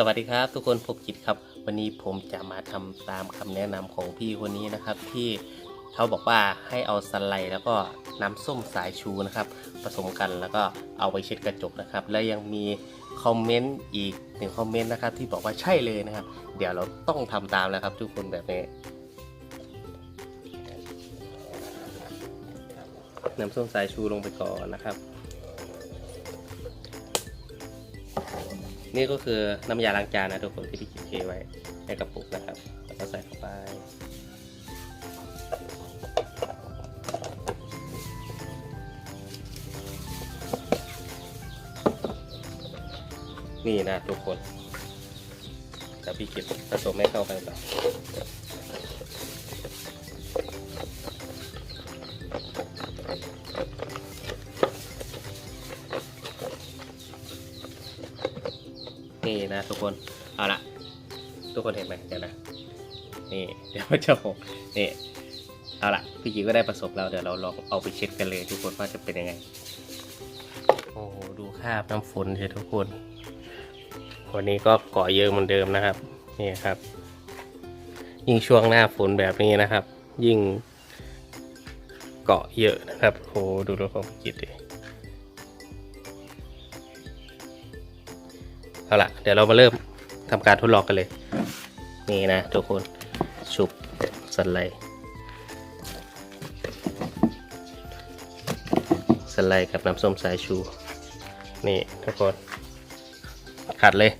สวัสดีครับ ทุกคนพบกิจครับ วันนี้ผมจะมาทำตามคำแนะนำของพี่คนนี้นะครับ ที่เขาบอกว่าให้เอาสไลด์แล้วก็น้ำส้มสายชูนะครับ ผสมกันแล้วก็เอาไปเช็ดกระจกนะครับ แล้วยังมีคอมเมนต์อีกหนึ่งคอมเมนต์นะครับ ที่บอกว่าใช่เลยนะครับ เดี๋ยวเราต้องทำตามแล้วครับ ทุกคนแบบนี้น้ำส้มสายชูลงไปก่อนนะครับ นี่ก็คือน้ำยาล้างจานนะทุกคนที่พี่จิ๊บเทไว้ในกระปุกนะครับแล้วก็ใส่เข้าไปนี่นะทุกคนแต่พี่คิดผสมให้เข้ากันก่อน นี่นะทุกคนเอาละทุกคนเห็นไหมเดี๋ยวนะนี่เดี๋ยวจะหกนี่เอาละพี่กีก็ได้ประสบแล้วเดี๋ยวเราลองเอาไปเช็ดกันเลย ทุกคนว่าจะเป็นยังไง โอ้โหดูคราบน้ำฝนเถอะทุกคนวันนี้ก็เกาะเยอะเหมือนเดิมนะครับนี่ครับ ยิ่งช่วงหน้าฝนแบบนี้นะครับ ยิ่งเกาะเยอะนะครับโอ้โหดูรถของพี่กิตดิ เอาละเดี๋ยวเรามาเริ่มทำการทดลองกันเลย นี่นะทุกคนชุบสไลด์สไลด์กับน้ำส้มสายชู นี่ทุกคนขัดเลย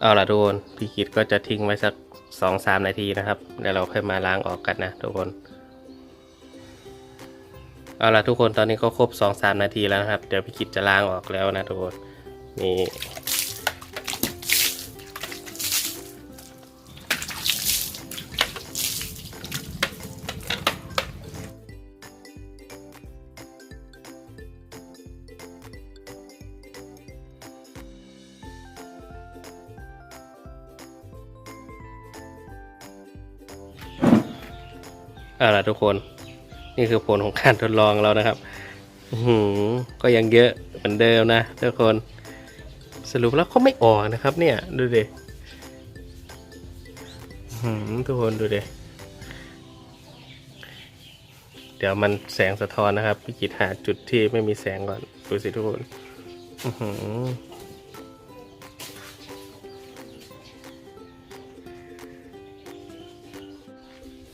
เอาละทุกคนพี่คิดก็จะทิ้งไว้สักสองสามนาทีนะครับเดี๋ยวเราค่อยมาล้างออกกันนะทุกคนเอาละทุกคนตอนนี้ก็ครบสองสามนาทีแล้วนะครับ เดี๋ยวพี่คิดจะล้างออกแล้วนะทุกคนนี่ เอาล่ะทุกคน นี่คือผลของการทดลองเรานะครับหือก็ยังเยอะเหมือนเดิมนะทุกคน สรุปแล้วก็ไม่ออกนะครับ เนี่ย ดูดิหือทุกคนดูดิเดี๋ยวมันแสงสะท้อนนะครับพี่กิจหาจุดที่ไม่มีแสงก่อน ดูสิทุกคน อือหือ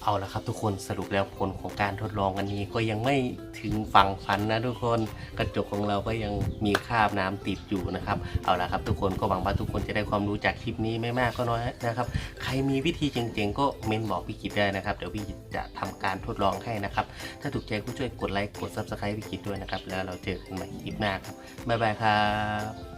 เอาละครับทุกคนสรุปแล้วผลของการทดลองอันนี้ก็ยังไม่ถึงฝั่งฝันนะทุกคนกระจกของเราก็ยังมีคราบน้ำติดอยู่นะครับ เอาละครับทุกคนก็หวังว่าทุกคนจะได้ความรู้จากคลิปนี้ไม่มากก็น้อยนะครับ ใครมีวิธีเจ๋งๆ ก็เมนบอกพี่กิจได้นะครับ เดี๋ยวพี่กิจจะทำการทดลองให้นะครับ ถ้าถูกใจก็ช่วยกดไลค์กด subscribe พี่กิจด้วยนะครับ แล้วเราเจอกันใหม่คลิปหน้าครับบ๊ายบายครับ